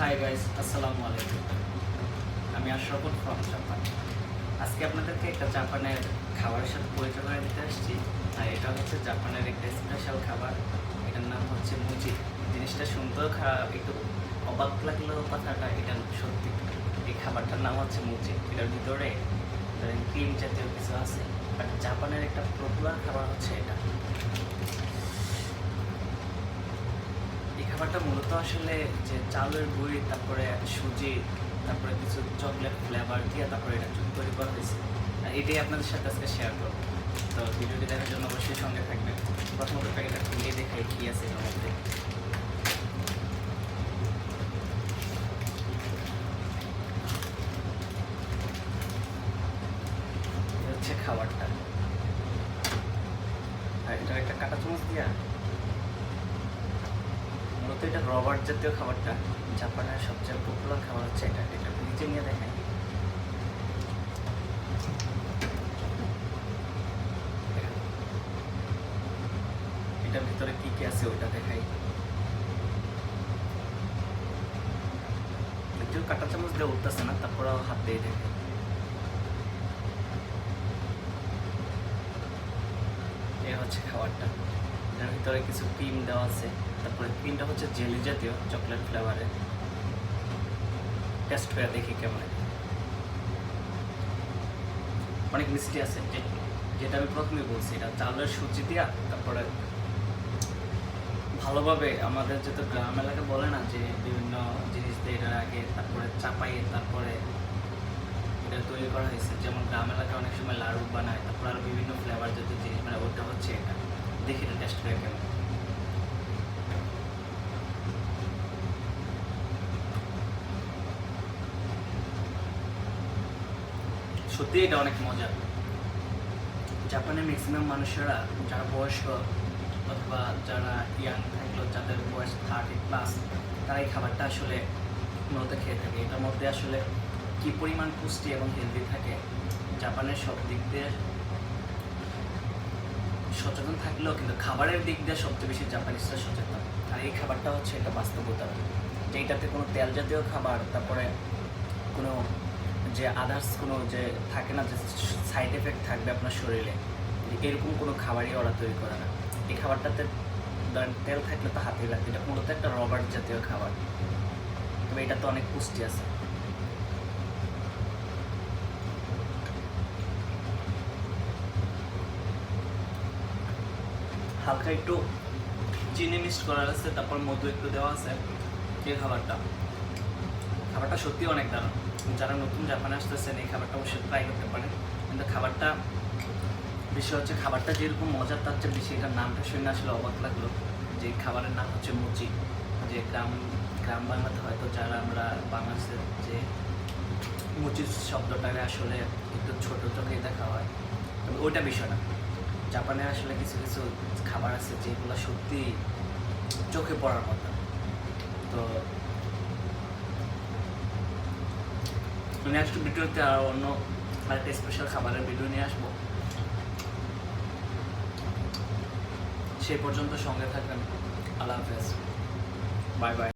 Hi guys আসসালামু আলাইকুম। আমি আশরাফুল ফ্রম জাপান আজকে আপনাদেরকে একটা জাপানের খাবারের সাথে পরিচয় করে দিতে আসছি। আর এটা হচ্ছে জাপানের একটা স্পেশাল খাবার। এটার নাম হচ্ছে মুচি জিনিসটা সুন্দর খারাপ, একটু অবাক লাগলেও কথাটা, এটা সত্যি। এই খাবারটার নাম হচ্ছে মুচি এটার ভিতরে ক্রিম জাতীয় কিছু আছে। বাট জাপানের একটা পপুলার খাবার হচ্ছে এটা। খাবারটা মূলত আসলে যে চালের গুঁড়ি, তারপরে সুজি, তারপরে কিছু চকলেট ফ্লেভার দিয়ে তারপরে এটা চুপ তৈরি করা হয়েছে। এটাই আপনাদের সাথে আজকে শেয়ার করব। তো ভিডিওটি দেখার জন্য অবশ্যই সঙ্গে থাকবেন। প্রথমত প্যাকেটটা খুলে দেখাই কি আছে এর মধ্যে। হচ্ছে খাবারটা। আর একটা কাটা চামচ দিয়া। মূলত এটা রবার জাতীয় খাবারটা। জাপানের সবচেয়ে পপুলার খাবার হচ্ছে এটা। এটা নিচে নিয়ে দেখেন। এটার ভিতরে কি কি আছে ওইটা দেখাই। যদিও কাটা চামচ দিয়ে উঠতেছে না তারপরেও হাত দিয়ে দেখে এ হচ্ছে খাবারটা। এটার ভিতরে কিছু ক্রিম দেওয়া আছে। তারপরে ক্রিমটা হচ্ছে জেলি জাতীয় চকলেট ফ্লেভারের টেস্ট করে দেখি কেমন অনেক মিষ্টি আছে যেটা আমি প্রথমে বলছি, এটা চালের সুজি দিয়া তারপরে ভালোভাবে আমাদের যেহেতু গ্রাম এলাকা বলে না যে, বিভিন্ন জিনিস দিয়ে এটার আগে, তারপরে চাপাইয়ে তারপরে এটা তৈরি করা হয়েছে। যেমন গ্রাম এলাকায় অনেক সময় লাড়ু বানায়, তারপর আরও বিভিন্ন ফ্লেভার জাতীয় জিনিস মানে ওটা হচ্ছে এটা। দেখি এটা টেস্ট করে কেমন। সত্যি এটা অনেক মজা। জাপানের ম্যাক্সিমাম মানুষেরা যারা বয়স্ক অথবা যারা ইয়াং থাকল যাদের বয়স থার্টি প্লাস তারা এই খাবারটা আসলে মূলত খেয়ে থাকে। এটার মধ্যে আসলে কি পরিমাণ পুষ্টি এবং হেলদি থাকে, জাপানের সব দিক দিয়ে সচেতন থাকলেও কিন্তু খাবারের দিক দিয়ে সবচেয়ে বেশি জাপানিজরা সচেতন। আর এই খাবারটা হচ্ছে একটা বাস্তবতা। যে এটাতে কোনো তেল জাতীয় খাবার, তারপরে কোনো যে আদার্স কোনো যে থাকে না, যে সাইড এফেক্ট থাকবে আপনার শরীরে এরকম কোনো খাবারই ওরা তৈরি করে না। এই খাবারটাতে ধরেন তেল থাকলে তো হাতেই লাগবে। এটা মূলত একটা রবার জাতীয় খাবার। তবে এটা তো অনেক পুষ্টি আছে। হালকা একটু চিনি মিক্সড করা আছে, তারপর মধু একটু দেওয়া আছে, এই খাবারটা। খাবারটা সত্যি অনেক দারুণ। যারা নতুন জাপানে আসতেছেন, এই খাবারটা অবশ্যই ট্রাই করতে পারেন। কিন্তু খাবারটা, বিষয় হচ্ছে খাবারটা যেরকম মজার, তার চেয়ে বেশি এটার নামটা শুনে আসলে অবাক লাগল। যে খাবারের নাম হচ্ছে মুচি। যে গ্রাম গ্রাম বাংলাতে হয়তো যারা আমরা বাংলাদেশের যে মুচি শব্দটাকে আসলে একটু ছোট চোখে দেখা হয়, তবে ওইটা বিষয় না। জাপানে আসলে কিছু কিছু খাবার আছে যেগুলো সত্যি চোখে পড়ার মতো। তো নেক্সট ভিডিওতে আর অন্য আরেকটা স্পেশাল খাবারের ভিডিও নিয়ে আসব। সেই পর্যন্ত সঙ্গে থাকবেন। আল্লাহ হাফেজ। Bye bye